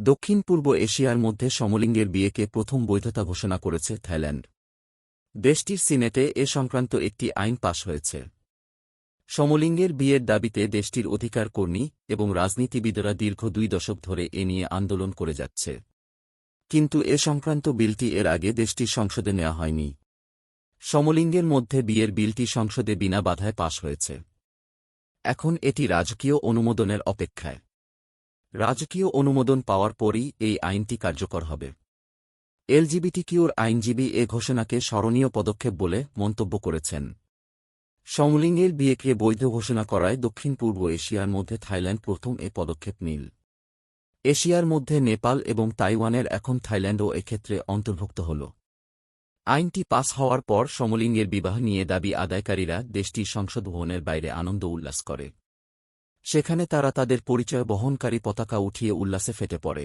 দক্ষিণ পূর্ব এশিয়ার মধ্যে সমলিঙ্গের বিয়েকে প্রথম বৈধতা ঘোষণা করেছে থাইল্যান্ড। দেশটির সিনেটে এ সংক্রান্ত একটি আইন পাশ হয়েছে। সমলিঙ্গের বিয়ের দাবিতে দেশটির অধিকার কর্মী এবং রাজনীতিবিদরা দীর্ঘ দুই দশক ধরে এ নিয়ে আন্দোলন করে যাচ্ছে। কিন্তু এ সংক্রান্ত বিলটি এর আগে দেশটির সংসদে নেওয়া হয়নি। সমলিঙ্গের মধ্যে বিয়ের বিলটি সংসদে বিনা বাধায় পাশ হয়েছে। এখন এটি রাজকীয় অনুমোদনের অপেক্ষায়। রাজকীয় অনুমোদন পাওয়ার পরই এই আইনটি কার্যকর হবে। এলজিবিটিকিউর আইনজীবী এ ঘোষণাকে স্মরণীয় পদক্ষেপ বলে মন্তব্য করেছেন। সমলিঙ্গের বিয়েকে বৈধ ঘোষণা করায় দক্ষিণ পূর্ব এশিয়ার মধ্যে থাইল্যান্ড প্রথম এ পদক্ষেপ নিল। এশিয়ার মধ্যে নেপাল এবং তাইওয়ানের এখন থাইল্যান্ডও এক্ষেত্রে অন্তর্ভুক্ত হল। আইনটি পাস হওয়ার পর সমলিঙ্গের বিবাহ নিয়ে দাবি আদায়কারীরা দেশটির সংসদ ভবনের বাইরে আনন্দ উল্লাস করে। সেখানে তারা তাদের পরিচয় বহনকারী পতাকা উঠিয়ে উল্লাসে ফেটে পড়ে।